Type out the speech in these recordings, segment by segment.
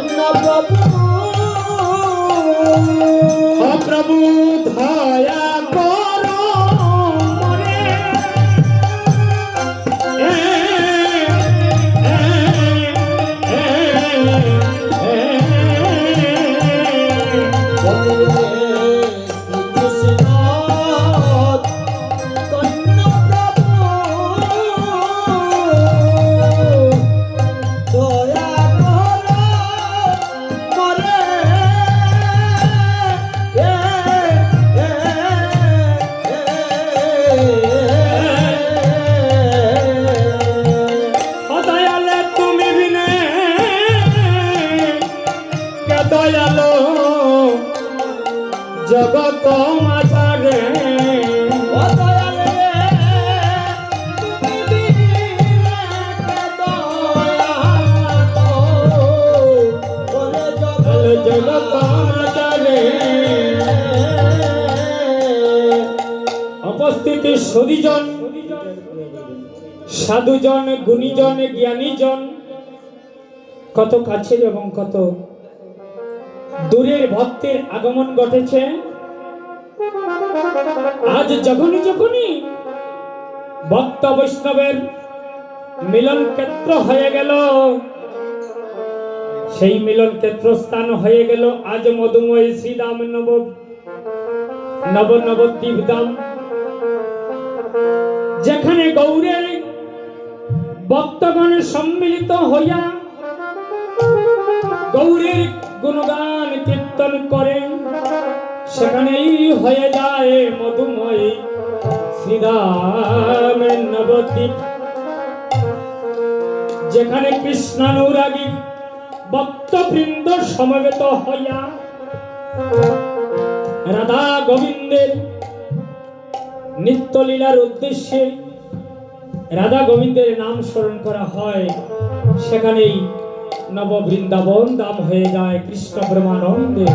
ನನ್ನ ಪ್ರಭು. ಪ್ರಭು. সদিজন সাধুজন, গুণীজন, জ্ঞানীজন, কত কাছের এবং কত দূরের ভক্তের আগমন ঘটেছে। আজ যখনই যখনই ভক্ত বৈষ্ণবের মিলন ক্ষেত্র হয়ে গেল, সেই মিলন ক্ষেত্র স্থান হয়ে গেল আজ মধুময় শ্রীদাম নব নব নবদ্বীপ দাম যেখানে গৌরের ভক্তগণ সম্মিলিত হইয়া গৌরের গুণগান কীর্তন করেন সেখানেই হয়ে যায় মধুময় শ্রীরাম নবদ্বীপ। যেখানে কৃষ্ণানুরাগী ভক্তবৃন্দ সমবেত হইয়া রাধা গোবিন্দের নিত্যলীলার উদ্দেশ্যে রাধা গোবিন্দের নাম স্মরণ করা হয়। সেখানেই নব বৃন্দাবন দাম হয়ে যায়, কৃষ্ণ প্রেমানন্দে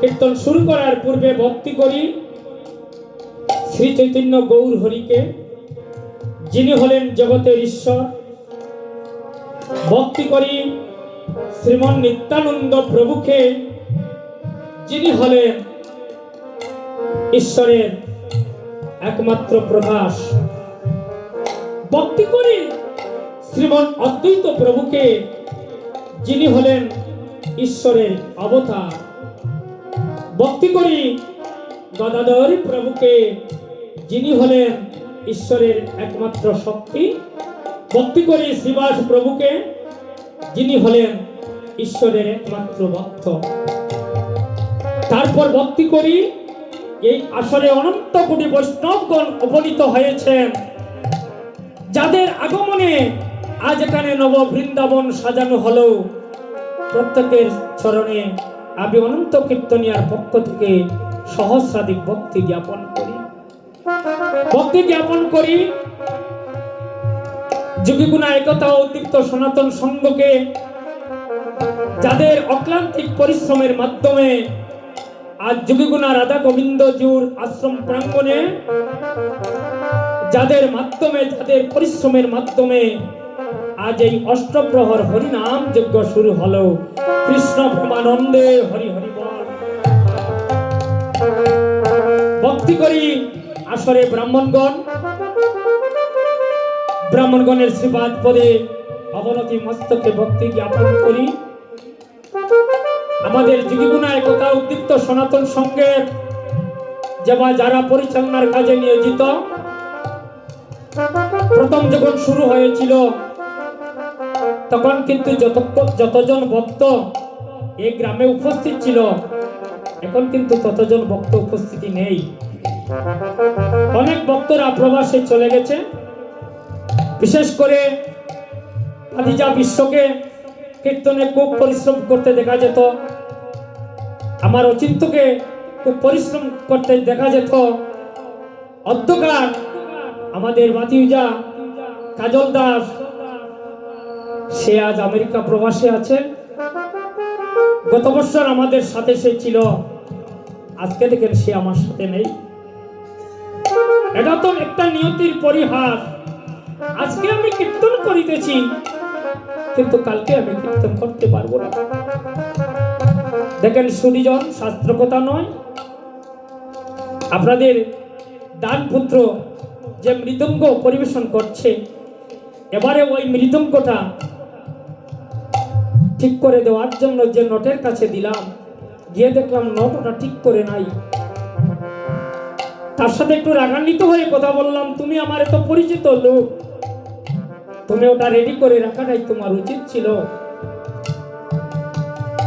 কীর্তন শুরু করার পূর্বে ভক্তি করি শ্রী চৈতন্য গৌর হরিকে, যিনি হলেন জগতের ঈশ্বর। ভক্তি করি শ্রীমন নিত্যানন্দ প্রভুকে যিনি হলেন ঈশ্বরের একমাত্র প্রকাশ ভক্তি করি শ্রীমন অদ্বৈত প্রভুকে যিনি হলেন ঈশ্বরের অবতার। ভক্তি করি গদাধর প্রভুকে যিনি হলেন ঈশ্বরের একমাত্র শক্তি। ভক্তি করি শ্রীবাস প্রভুকে যিনি হলেন ঈশ্বরের একমাত্র ভক্ত। তারপর ভক্তি করি, এই আসরে অনন্ত কোটি বৈষ্ণবগণ উপনীত হয়েছেন। যাদের আগমনে আজ এখানে নব বৃন্দাবন সাজানো হলো, প্রত্যেকের চরণে আমি অনন্ত কীর্তনিয়ার পক্ষ থেকে সহস্রাধিক ভক্তি জ্ঞাপন করি। ভক্তি জ্ঞাপন করি যোগীগুণা একতা উদ্দীপ্ত সনাতন সংঘকে যাদের অক্লান্তিক পরিশ্রমের মাধ্যমে আজ যোগীগুণা রাধা গোবিন্দ জুর আশ্রম প্রাঙ্গণে যাদের মাধ্যমে, যাদের পরিশ্রমের মাধ্যমে আজ এই অষ্টপ্রহর হরিনাম যজ্ঞ শুরু হলো। কৃষ্ণ প্রেমানন্দে হরি হরি ভক্তি করি আসরে ব্রাহ্মণগণ। ব্রাহ্মণগণের শ্রীপাদ পদে অবনতি মস্তকে ভক্তি জ্ঞাপন করি। আমাদের জীবিগুণা একতা উদ্দীপ্ত সনাতন সংঘের যেবা যারা পরিচালনার কাজে নিয়োজিত, প্রথম যখন শুরু হয়েছিল, তখন কিন্তু যত যতজন ভক্ত এই গ্রামে উপস্থিত ছিল, এখন কিন্তু ততজন ভক্ত উপস্থিতি নেই। অনেক ভক্তরা প্রবাসে চলে গেছে। বিশেষ করে খাদিজা বিশ্বকে কীর্তনে খুব পরিশ্রম করতে দেখা যেত। আমার অচিন্তকে খুব পরিশ্রম করতে দেখা যেত। অধ্যকার আমাদের মাতিউজা, কাজল দাস, সে আজ আমেরিকা প্রবাসে আছে। গত বছর আমাদের সাথে সে ছিল। আজকে দেখেন সে আমার সাথে নেই। এটা তো একটা নিয়তির পরিহার। আজকে আমি কীর্তন করিতেছি। কিন্তু কালকে আমি কীর্তন করতে পারব না। দেখেন সুরিজন শাস্ত্র কথা নয়। আপনাদের দান পুত্র যে মৃদঙ্গ পরিবেশন করছে, এবারে ওই মৃদঙ্গটা ঠিক করে দেওয়ার জন্য যে নটের কাছে দিলাম, গিয়ে দেখলাম নোট ওটা ঠিক করে নাই। তার সাথে একটু রাগান্বিত হয়ে কথা বললাম, তুমি আমার এত পরিচিত লোক তুমি ওটা রেডি করে রাখাটাই তোমার উচিত ছিল।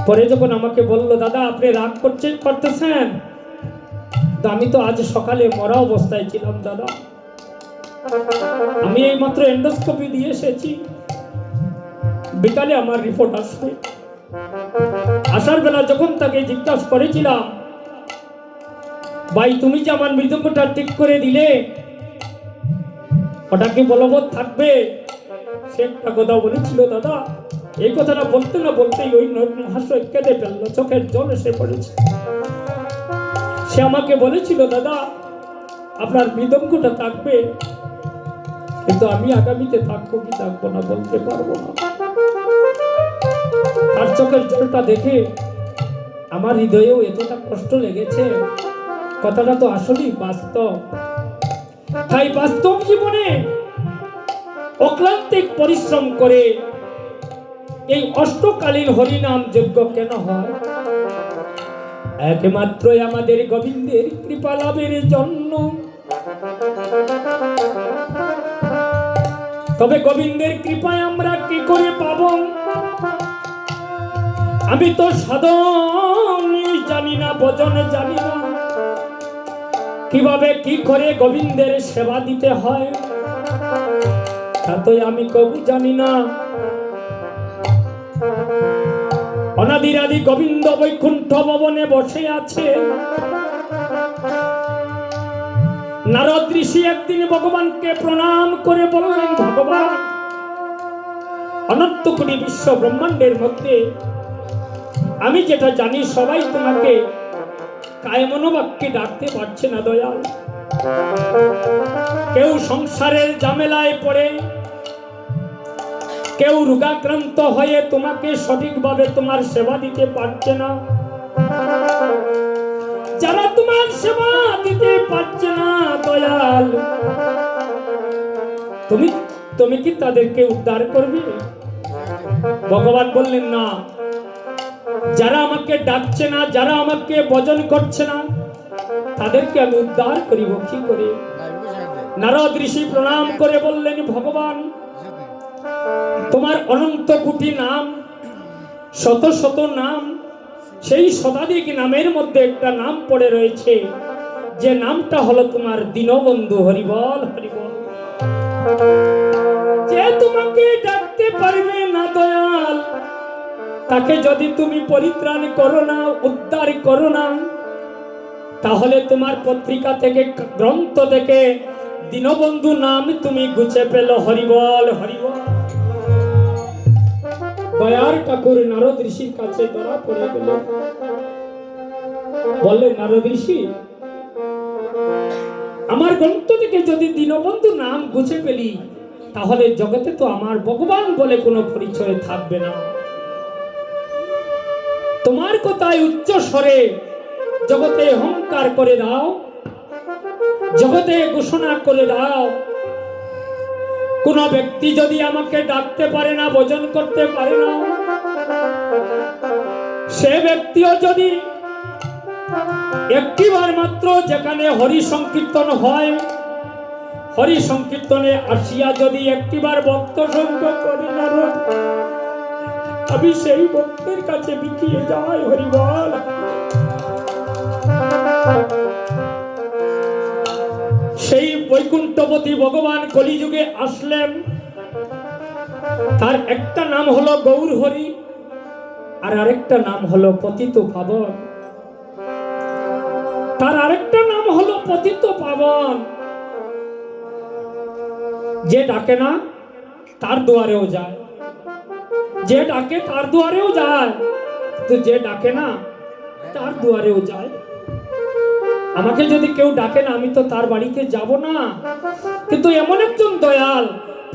পরে যখন আমাকে বলল, দাদা, আপনি রাগ করছেন করতেছেন? তো আমি তো আজ সকালে মরা অবস্থায় ছিলাম, দাদা। আমি এই মাত্র এন্ডোস্কোপি দিয়ে এসেছি। বিকালে আমার রিপোর্ট আসবে। আসার বেলা যখন তাকে জিজ্ঞাসা করেছিলাম, ভাই, তুমি যে আমার মৃদঙ্গটা ঠিক করে দিলে, ওটা কি বলবৎ থাকবে? সে একটা কথা বলেছিল, দাদা, এই কথাটা বলতে না বলতেই ওই মহাশয় কেঁদে ফেলল, চোখের জল এসে পড়েছে। সে আমাকে বলেছিল, দাদা, আপনার মৃদঙ্গটা থাকবে, কিন্তু আমি আগামীতে থাকব কি থাকব না বলতে পারব না। তার চোখের জলটা দেখে আমার হৃদয়েও এতটা কষ্ট লেগেছে, কথাটা তো আসলেই বাস্তব। তাই বাস্তব জীবনে অক্লান্তিক পরিশ্রম করে এই অষ্টকালীন হরিনাম যজ্ঞ কেন হয়? একমাত্রই আমাদের গোবিন্দের কৃপা লাভের জন্য। তবে গোবিন্দের কৃপায় আমরা কি করে পাব? আমি তো সাধন জানি না, ভজন জানি না। কীভাবে কি করে গোবিন্দের সেবা দিতে হয়? তো আমি কবু জানি না। অনাদির গোবিন্দ বৈকুণ্ঠ ভবনে বসে আছে। নারদ ঋষি একদিন ভগবানকে প্রণাম করে বললেন, ভগবান, অনন্ত কোটি বিশ্ব ব্রহ্মাণ্ডের মধ্যে আমি যেটা জানি সবাই তোমাকে কায়মনোবাক্যে ডাকতে পারছে না, দয়াল। কেউ সংসারের জামেলায় পড়ে, কেউ রোগাক্রান্ত হয়ে তোমাকে সঠিকভাবে তোমার সেবা দিতে পারছে না। যারা তোমার সেবা দিতে পারছে না, দয়াল, তুমি তুমি কি তাদেরকে উদ্ধার করবে? ভগবান বললেন, না। যারা আমাকে ডাকছে না, যারা আমাকে ভজন করছে না তাদেরকে আমি উদ্ধার করিব, কি করে? নারদ ঋষি প্রণাম করে বললেন, ভগবান, তোমার অনন্ত কোটি নাম, শত শত নাম, সেই শতাধিক নামের মধ্যে একটা নাম পড়ে রয়েছে। যে নামটা হলো তোমার দীনবন্ধু, হরিবল হরিবল। যে তোমাকে ডাকতে পারবে না দয়াল, তাকে যদি তুমি পরিত্রাণ করো না, উদ্ধার করো না তাহলে তোমার পত্রিকা থেকে গ্রন্থ থেকে দীনবন্ধু নাম তুমি গুছে পেল হরিবল হরিবল। দয়ার ঠাকুর নারদ ঋষির কাছে ধরা পড়ে গেল। বললেন নারদ ঋষি, আমার গ্রন্থ থেকে যদি দীনবন্ধু নাম গুছে পেলি তাহলে জগতে তো আমার ভগবান বলে কোনো পরিচয় থাকবে না। তোমার কথায় উচ্চ স্বরে জগতে অহংকার করে দাও। জগতে ঘোষণা করে দাও। কোন ব্যক্তি যদি আমাকে ডাকতে পারে না, ভোজন করতে পারে না, সে ব্যক্তিও যদি একটিবার মাত্র যেখানে হরি সংকীর্তন হয়, হরি সংকীর্তনে আসিয়া যদি একটিবার ভক্ত সঙ্গ করে না আমি সেই ভক্তের কাছে বিকিয়ে যাই হরিবল। সেই বৈকুণ্ঠপতি ভগবান কলিযুগে আসলেন। তার একটা নাম হলো গৌর হরি আর আরেকটা নাম হলো পতিত পাবন। তার আরেকটা নাম হলো পতিত পাবন। যে ডাকে না, তার দুয়ারেও যায়। যে ডাকে, তার দুয়ারেও যায়। তো যে ডাকে না, তার দুয়ারেও যায়। আমাকে যদি কেউ ডাকে না, আমি তো তার বাড়িতে যাব না। কিন্তু এমন একজন দয়াল,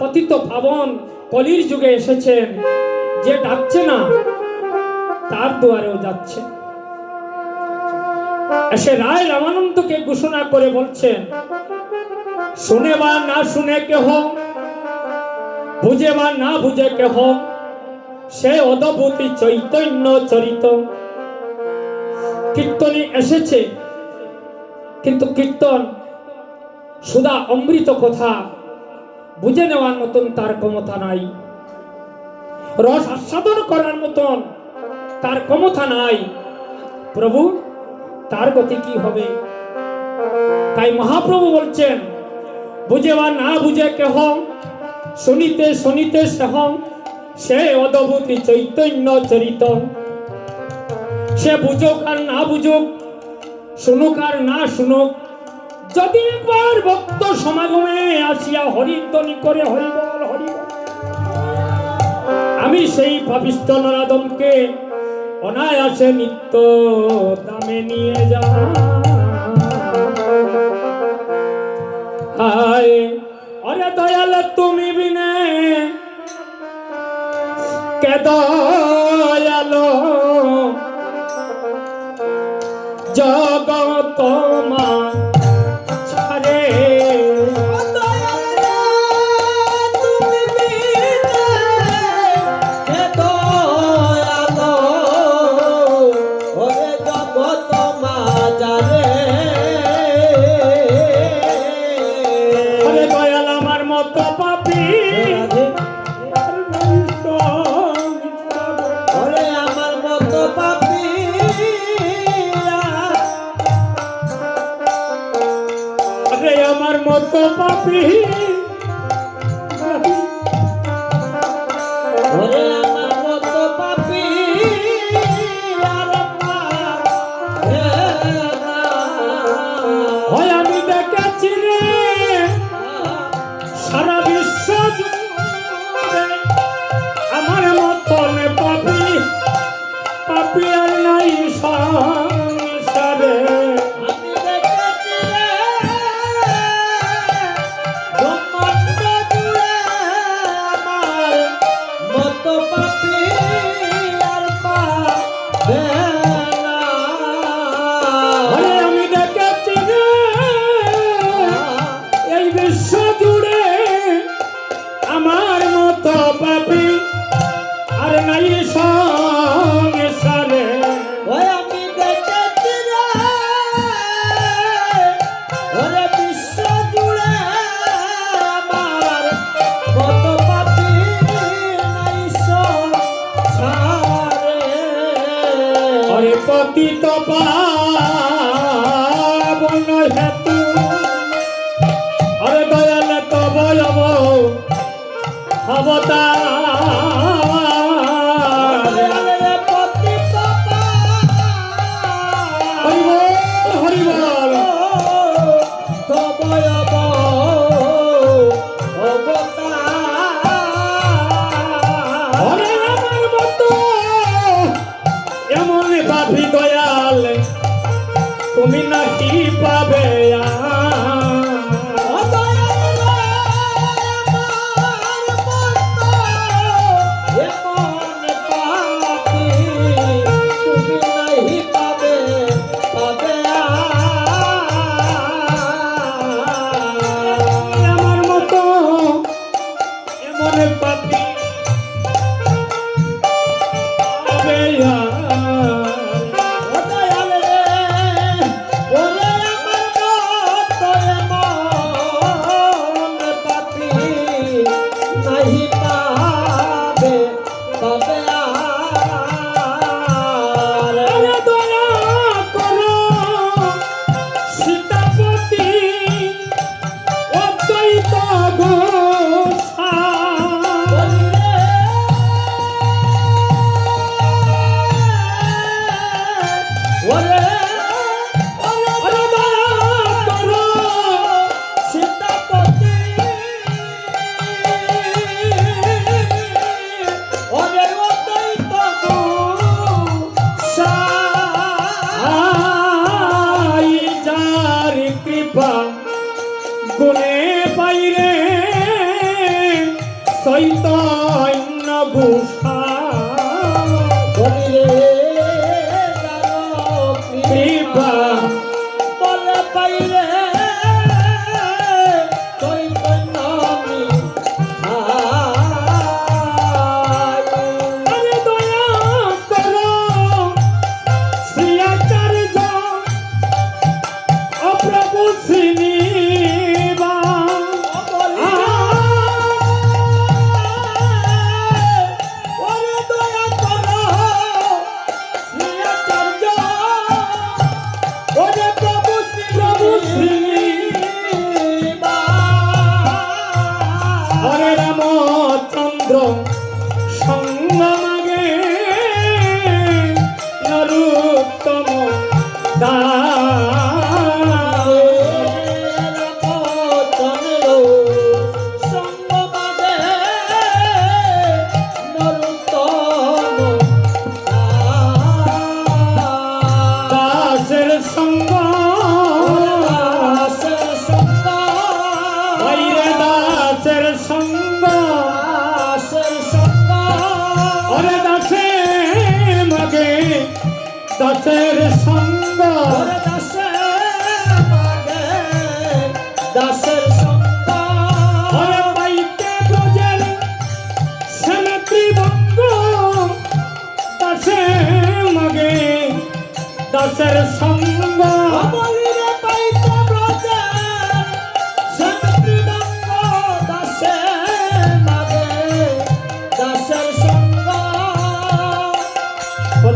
পতিত পাবন, কলির যুগে এসেছেন, যে ডাকছে না, তার দুয়ারেও যাচ্ছে। এসে রায় রামানন্দকে ঘোষণা করে বলছেন, শুনে বা না শুনে কেহ, বুঝে বা না বুঝে কেহ, সে অদভূতি চৈতন্য চরিত। কীর্তনে এসেছে কিন্তু কীর্তন সুদা অমৃত কথা বুঝে নেওয়ার মতন তার ক্ষমতা নাই। রস আস্বাদন করার মতন তার ক্ষমতা নাই। প্রভু, তার গতি কি হবে? তাই মহাপ্রভু বলছেন, বুঝে বা না বুঝে কেহ শুনিতে শুনিতে সেহ সে অদভূতি চৈতন্য চরিত। সে বুঝুক আর না বুঝুক শুনুক আর না শুনুক, যদি একবার ভক্ত সমাগমে আসিয়া হরিধ্বনি করে হরিবল হরিবল। আমি সেই পাপিষ্ট নরাদমকে অনায়াসে নিত্য দামে নিয়ে যা হায় অরে দয়াল, তুমি বিনে কে দয়ালো? মা Papa. অবতার চৈতন্য ভূষা বলিলে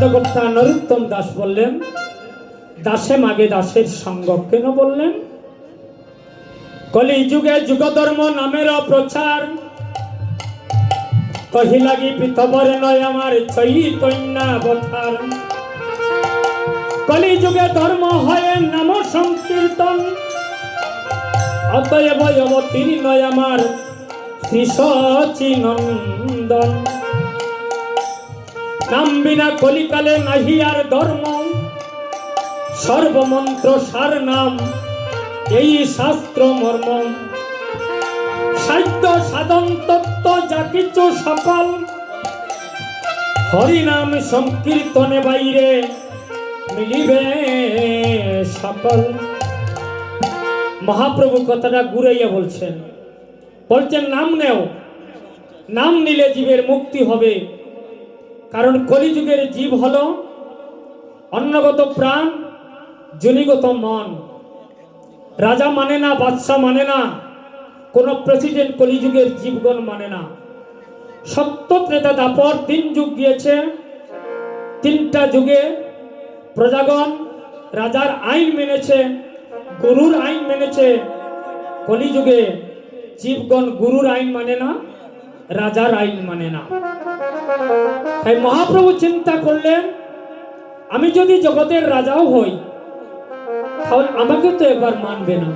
পদকর্তা নরোত্তম দাস বললেন, দাসে মাগে দাসের সঙ্গ কেন বললেন? কলি যুগে যুগধর্ম নামের প্রচার, কহিলাগি পৃথবরে নয় আমার চৈতন্যাবতার কলি যুগে ধর্ম হয় নাম সংকীর্তন, অতএব অবতীর নয় আমার শ্রী সচিনন্দন নাম বিনা কলিকালে নাহি আর ধর্ম। সর্বমন্ত্র সার নাম, এই শাস্ত্র মর্ম। সাহিত্য সাধন তত্ত্ব যা কিছু সকল হরিনাম সংকীর্তনে বাইরে মিলিবে সকল মহাপ্রভু কথাটা ঘুরাইয়া বলছেন বলছেন, নাম নেও। নাম নিলে জীবের মুক্তি হবে। কারণ কলিযুগের জীব হল অন্নগত প্রাণ, জনিগত মন। রাজা মানে না, বাদশাহ মানে না, কোন প্রেসিডেন্ট কলিযুগের জীবগণ মানে না। সত্য ত্রেতা দাপর তিন যুগ গিয়েছে। তিনটা যুগে প্রজাগণ রাজার আইন মেনেছে, গুরুর আইন মেনেছে। কলিযুগে জীবগণ গুরুর আইন মানে না রাজার আইন মানে না। তাই মহাপ্রভু চিন্তা করলেন, আমি যদি জগতের রাজাও হই, তাহলে আমাকে তো এবার মানবে না।